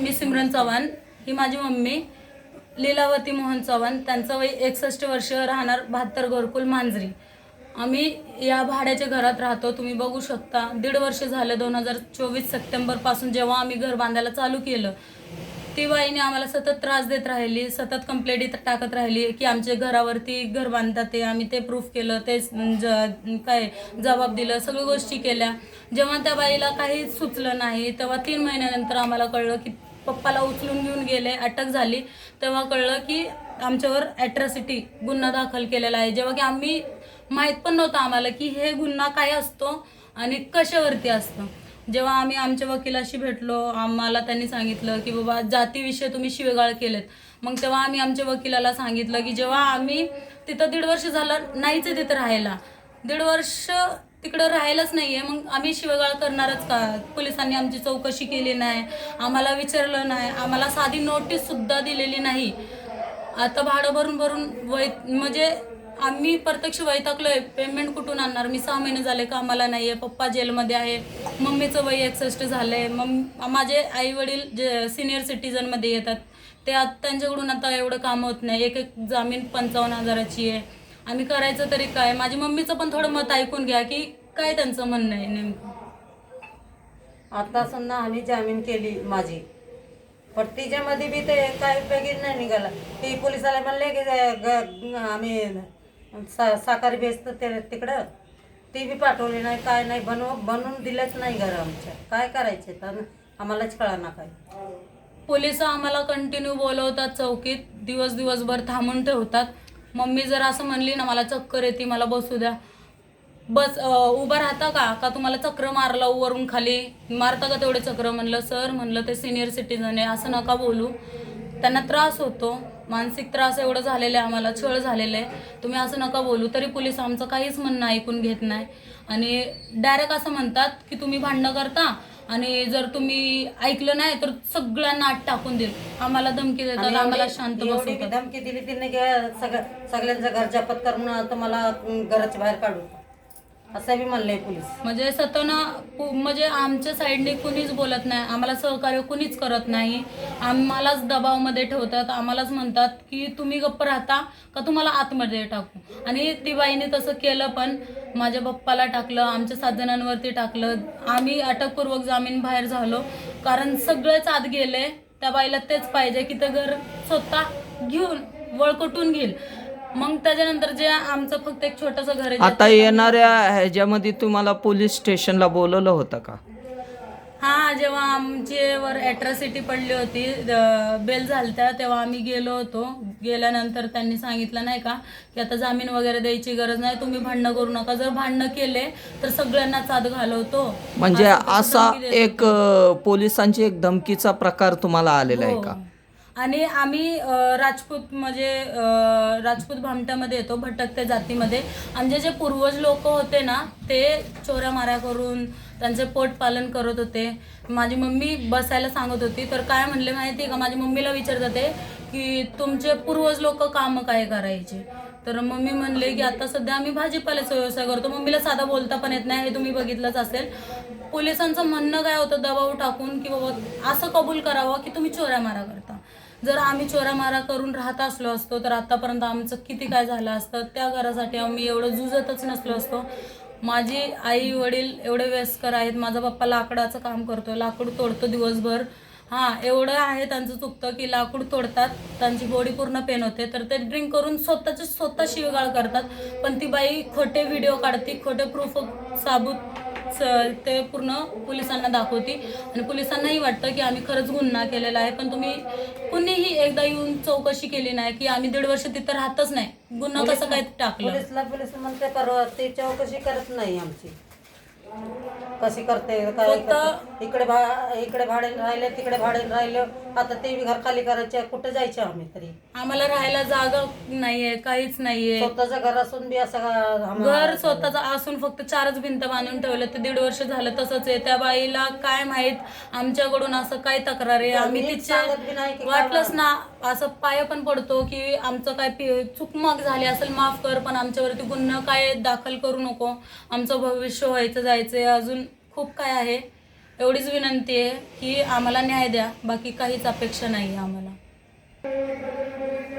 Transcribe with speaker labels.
Speaker 1: मी सिमरन चव्हाण ही माझी मम्मी लीलावती मोहन चव्हाण त्यांचं वय एकसष्ट वर्ष राहणार बहात्तर गोरकुल मांजरी. आम्ही या भाड्याच्या घरात राहतो तुम्ही बघू शकता. दीड वर्ष झालं दोन हजार चोवीस सप्टेंबरपासून जेव्हा आम्ही घर बांधायला चालू केलं ती बाईने आम्हाला सतत त्रास देत राहिली सतत कंप्लेंट टाकत राहिली की आमच्या घरावरती घर बांधतात ते आम्ही ते प्रूफ केलं ते ज काय जबाब दिलं सगळ्या गोष्टी केल्या. जेव्हा त्या बाईला काही सुचलं नाही तेव्हा तीन महिन्यानंतर आम्हाला कळलं की पप्पाला उचलून घेऊन गेले अटक झाली. तेव्हा कळलं की आमच्यावर ॲट्रॉसिटी गुन्हा दाखल केलेला आहे. जेव्हा की आम्ही माहीत पण नव्हतं आम्हाला की हे गुन्हा काय असतो आणि कशावरती असतं. जेव्हा आम्ही आमच्या वकिलाशी भेटलो आम्हाला त्यांनी सांगितलं की बाबा जातीविषयी तुम्ही शिवेगाळ केलेत. मग तेव्हा आम्ही आमच्या वकिलाला सांगितलं की जेव्हा आम्ही तिथं दीड वर्ष झालं नाहीच आहे तिथं राहायला. दीड वर्ष तिकडं राहायलाच नाही आहे मग आम्ही शिवेगाळ करणारच का? पोलिसांनी आमची चौकशी केली नाही आम्हाला विचारलं नाही आम्हाला साधी नोटीससुद्धा दिलेली नाही. आता भाडं भरून भरून वै म्हणजे आम्ही प्रत्यक्ष वैतागलोय पेमेंट कुठून आणणार? मी सहा महिने झाले कामाला नाही आहे पप्पा जेलमध्ये आहे. मम्मीचं वय एकसष्ट झालं आहे मम माझे आई वडील जे सिनियर सिटीजनमध्ये येतात. ते आता त्यांच्याकडून आता एवढं काम होत नाही. एक एक जामीन पंचावन्न हजाराची आहे. आम्ही करायचं तरी काय? माझी मम्मीचं पण थोडं मत ऐकून घ्या की काय त्यांचं म्हणणं आहे नेमकं.
Speaker 2: आता समजा आम्ही जामीन केली माझी. पण तिच्यामध्ये बी ते काय उपयोगी नाही निघाला. ते पोलिसाला म्हणले की आम्ही सा साखर भेजतं ते तिकडं. ती बी पाठवली नाही काय नाही बनव बनवून दिलंच नाही घर आमच्या. काय करायचे तर आम्हालाच कळा ना काय
Speaker 1: पोलीस आम्हाला कंटिन्यू बोलवतात चौकीत दिवस दिवसभर थांबून ठेवतात. मम्मी जर असं म्हणली ना मला चक्कर येते मला बसू द्या. बस उभं राहता का? का तुम्हाला चक्र मारलं वरून खाली? मारता का तेवढे चक्र? म्हणलं सर म्हणलं ते सिनियर सिटीजन आहे असं नका बोलू. त्यांना त्रास होतो. मानसिक त्रास एवढं झालेलं आहे आम्हाला छळ झालेलं आहे. तुम्ही असं नका बोलू तरी पोलीस आमचं काहीच म्हणणं ऐकून घेत नाही. आणि डायरेक्ट असं म्हणतात की तुम्ही भांडणं करता आणि जर तुम्ही ऐकलं नाही तर सगळ्यांना आत टाकून देईल आम्हाला धमकी देतात आम्हाला शांत बसवतात.
Speaker 2: धमकी दिली तिने सगळ्यांचं घर जपत करून तुम्हाला घराच्या बाहेर काढू असं बी म्हणलंय पोलीस.
Speaker 1: म्हणजे सतना म्हणजे आमच्या साईडने कुणीच बोलत नाही आम्हाला सहकार्य कुणीच करत नाही. आम्हालाच दबावमध्ये ठेवतात आम्हालाच म्हणतात की तुम्ही गप्प राहता का तुम्हाला आतमध्ये टाकू? आणि ती बाईने तसं केलं पण माझ्या पप्पाला टाकलं आमच्या सात जणांवरती टाकलं. आम्ही अटकपूर्वक जामीन बाहेर झालो. कारण सगळेच आत गेले त्या बाईला तेच पाहिजे की ते घर स्वतः घेऊन वळकटून घेईल. मग त्याच्यानंतर जे आमचं फक्त एक छोटंसं घर आहे
Speaker 3: आता येणाऱ्या ह्याच्यामध्ये तुम्हाला पोलीस स्टेशनला बोलवलं होतं का?
Speaker 1: हा जेव्हा आमच्यावर ॲट्रॉसिटी पडली होती द- बेल झालत्या तेव्हा आम्ही गेलो होतो. गेल्यानंतर त्यांनी सांगितलं नाही का की आता जामीन वगैरे द्यायची गरज नाही तुम्ही भांडणं करू नका. जर भांडणं केले तर सगळ्यांना चाद घालवतो.
Speaker 3: म्हणजे
Speaker 1: असं तसं
Speaker 3: असा
Speaker 1: धमकी देत.
Speaker 3: एक अ, पोलिसांची एक धमकीचा प्रकार तुम्हाला आलेला आहे
Speaker 1: हो.
Speaker 3: का?
Speaker 1: आणि आम्ही राजपूत म्हणजे राजपूत भामट्यामध्ये येतो भटकत्या जातीमध्ये. आमचे जे पूर्वज लोक होते ना ते चोऱ्या माऱ्या करून त्यांचे पोट पालन करत होते. माझी मम्मी बसायला सांगत होती. तर काय म्हणले माहिती आहे का? माझ्या मम्मीला विचारत होते की तुमचे पूर्वज लोक कामं काय करायचे? तर मम्मी म्हणले की आता सध्या आम्ही भाजीपाल्याचा व्यवसाय करतो. मम्मीला साधा बोलता पण येत नाही हे तुम्ही बघितलंच असेल. पोलिसांचं म्हणणं काय होतं? दबाव टाकून की बाबा असं कबूल करावं की तुम्ही चोऱ्या मारा करता जर आम्ही चोरामारा करून राहत असलो असतो तर आतापर्यंत आमचं किती काय झालं असतं त्या घरासाठी आम्ही एवढं जुजतच नसलो असतो. माझी आई वडील एवढे व्यस्कर आहेत माझा पप्पा लाकडाचं काम करतो लाकूड तोडतो दिवसभर. हां एवढं आहे त्यांचं चुकतं की लाकूड तोडतात त्यांची बॉडी पूर्ण पेन होते तर ते ड्रिंक करून स्वतःचे स्वतः शिवगाळ करतात. पण ती बाई खोटे व्हिडिओ काढते खोटे प्रूफ साबूत ते पूर्ण पोलिसांना दाखवते. आणि पोलिसांनाही वाटतं की आम्ही खरंच गुन्हा केलेला आहे पण तुम्ही कुणीही एकदा येऊन चौकशी केली नाही की आम्ही दीड वर्ष तिथं राहतच नाही. गुन्हा कसं काय टाकलं?
Speaker 2: पोलीसला पोलीस म्हणते परवा ते चौकशी करत नाही आमची. कशी करते? काय
Speaker 1: फक्त-
Speaker 2: करते? इकडे भा इकडे भाडे राहिले तिकडे भाडे राहिले. आता ते बी घर खाली करायचे कुठे जायचे आम्ही तरी?
Speaker 1: आम्हाला राहायला जागा नाहीये काहीच नाहीये.
Speaker 2: स्वतःचं घर असून बी असं आम्हाला-
Speaker 1: घर स्वतःच असून फक्त चारच भिंत बांधून ठेवलं ते दीड वर्ष झालं तसंच आहे. त्या बाईला काय माहीत आमच्याकडून असं काय तक्रार आहे? आम्ही
Speaker 2: नीट
Speaker 1: तिचे
Speaker 2: सांगत बी नाही की
Speaker 1: वाटलंच ना असं पाय पण पडतो की आमचं काय पि- चुकमाक झाली असेल माफ कर पण आमच्यावरती गुन्हा काय दाखल करू नको. आमचं भविष्य व्हायचं जायचंय अजून खूप काय आहे. एवढीच विनंती आहे की आम्हाला न्याय द्या बाकी काहीच अपेक्षा नाही आहे आम्हाला.